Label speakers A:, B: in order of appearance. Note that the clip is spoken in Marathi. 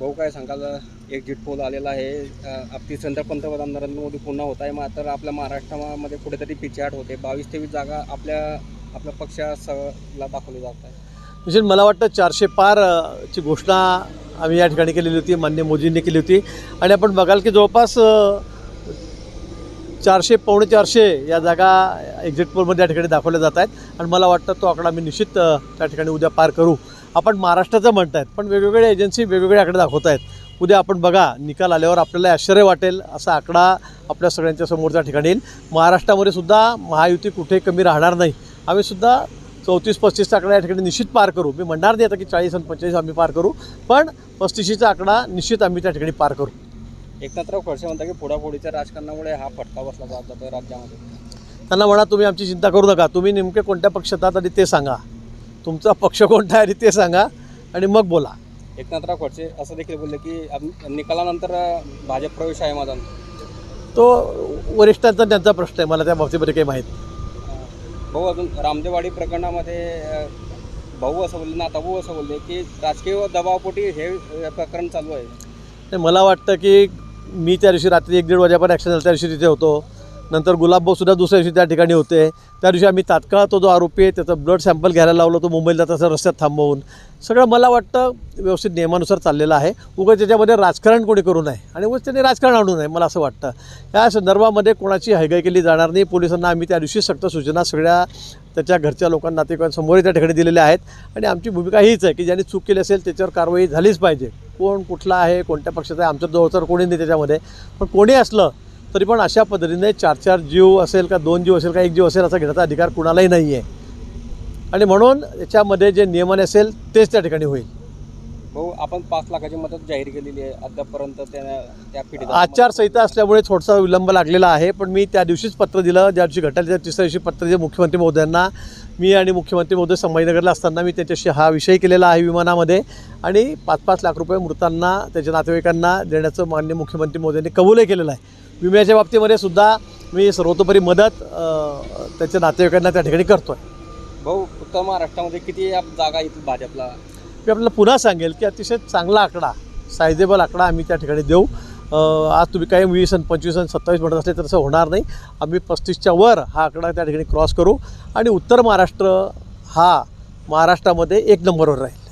A: भाऊ काय सांगाल? एक्झिट पोल आलेला आहे. आपली संत पंतप्रधान नरेंद्र मोदी पुन्हा होत आहे मात्र आपल्या महाराष्ट्रामध्ये कुठेतरी पिछाट होते. बावीस तेवीस जागा आपल्या आपल्या पक्षाला दाखवली जात आहे
B: विशेष मला वाटतं चारशे पार ची घोषणा आम्ही या ठिकाणी केलेली होती मान्य मोदींनी केली होती. आणि आपण बघाल की जवळपास चारशे पावणे चारशे या जागा एक्झिट पोलमध्ये या ठिकाणी दाखवल्या जात आहेत. आणि मला वाटतं तो आकडा मी निश्चित त्या ठिकाणी उद्या पार करू. आपण महाराष्ट्राचं म्हणत आहेत पण वेगवेगळ्या एजन्सी वेगवेगळे आकडे दाखवत आहेत उद्या आपण बघा निकाल आल्यावर आपल्याला आश्चर्य वाटेल असा आकडा आपल्या सगळ्यांच्या समोरच्या ठिकाणी येईल. महाराष्ट्रामध्ये सुद्धा महायुती कुठे कमी राहणार नाही. आम्ही सुद्धा चौतीस पस्तीसचा आकडा या ठिकाणी निश्चित पार करू. मी म्हणणार नाही आता की चाळीस आणि पंचेचाळीस आम्ही पार करू पण पस्तीशीचा आकडा निश्चित आम्ही त्या ठिकाणी पार करू.
A: एकनाथराव खडसे म्हणतात की फोडाफोडीच्या राजकारणामुळे हा फटका बसला जात जातोय राज्यामध्ये.
B: त्यांना म्हणा तुम्ही आमची चिंता करू नका. तुम्ही नेमके कोणत्या पक्षात आहात आणि ते सांगा. तुमचा पक्ष कोणता आहे आणि ते सांगा आणि मग बोला.
A: एकनाथराव खडसे असं देखील बोलले की निकालानंतर भाजप प्रवेश आहे माझा.
B: तो वरिष्ठांचा त्यांचा प्रश्न आहे. मला त्या बाबतीमध्ये काही माहीत.
A: भाऊ अजून रामदेववाडी प्रकरणामध्ये भाऊ असं बोलले नाताभाऊ असं बोलले की राजकीय दबावपोटी हे प्रकरण चालू आहे.
B: मला वाटतं की मी त्या दिवशी रात्री एक दीड वाजेपर्यंत ॲक्शन झालं. त्या दिवशी तिथे होतो. नंतर गुलाबभाऊसुद्धा दुसऱ्या दिवशी त्या ठिकाणी होते. त्या दिवशी आम्ही तात्काळ तो जो आरोपी आहे त्याचं ब्लड सॅम्पल घ्यायला लावलं. तो मुंबईला तसं रस्त्यात थांबवून. सगळं मला वाटतं व्यवस्थित नियमानुसार चाललेलं आहे. उगाच त्याच्यामध्ये राजकारण कोणी करू नये. आणि उगाच त्यांनी राजकारण आणू नये मला असं वाटतं. या संदर्भामध्ये कोणाची हैगाई केली जाणार नाही. पोलिसांना आम्ही त्या दिवशी सक्त सूचना सगळ्या त्याच्या घरच्या लोकांना नातेवाईकांसमोरही त्या ठिकाणी दिलेल्या आहेत. आणि आमची भूमिका हीच आहे की ज्यांनी चूक केली असेल त्याच्यावर कारवाई झालीच पाहिजे. कोण कुठला आहे कोणत्या पक्षाचा आहे आमच्या जवळ तर कोणी नाही त्याच्यामध्ये. पण कोणी असलं तरी पण अशा पद्धतीने चार चार जीव असेल का दोन जीव असेल का एक जीव असेल असा घेण्याचा अधिकार कुणालाही नाही आहे आणि म्हणून याच्यामध्ये जे नियमन असेल तेच त्या ठिकाणी होईल.
A: भाऊ आपण पाच लाखाची मदत जाहीर केलेली आहे. अद्यापर्यंत त्या त्या पिढीत
B: आचारसंहिता असल्यामुळे थोडासा विलंब लागलेला आहे पण मी त्या दिवशीच पत्र दिलं. ज्या दिवशी घटाले त्या तिसऱ्या दिवशी पत्र दिलं मुख्यमंत्री महोदयांना. मी आणि मुख्यमंत्री महोदय संभाजीनगरला असताना मी त्याच्याशी हा विषय केलेला आहे विमानामध्ये. आणि पाच पाच लाख रुपये मृतांना त्याच्या नातेवाईकांना देण्याचं मान्य मुख्यमंत्री महोदयांनी कबूलही केलेलं आहे. विम्याच्या बाबतीमध्ये सुद्धा मी सर्वतोपरी मदत त्याच्या नातेवाईकांना त्या ठिकाणी करतो आहे
A: भाऊ उत्तर महाराष्ट्रामध्ये किती जागा येतील भाजपला?
B: मी आपल्याला पुन्हा सांगेल की अतिशय चांगला आकडा सायझेबल आकडा आम्ही त्या ठिकाणी देऊ. आज तुम्ही काही वीस आणि पंचवीस आणि सत्तावीस म्हणत असले तर तसं होणार नाही. आम्ही पस्तीसच्या वर हा आकडा त्या ठिकाणी क्रॉस करू. आणि उत्तर महाराष्ट्र हा महाराष्ट्रामध्ये एक नंबरवर राहील.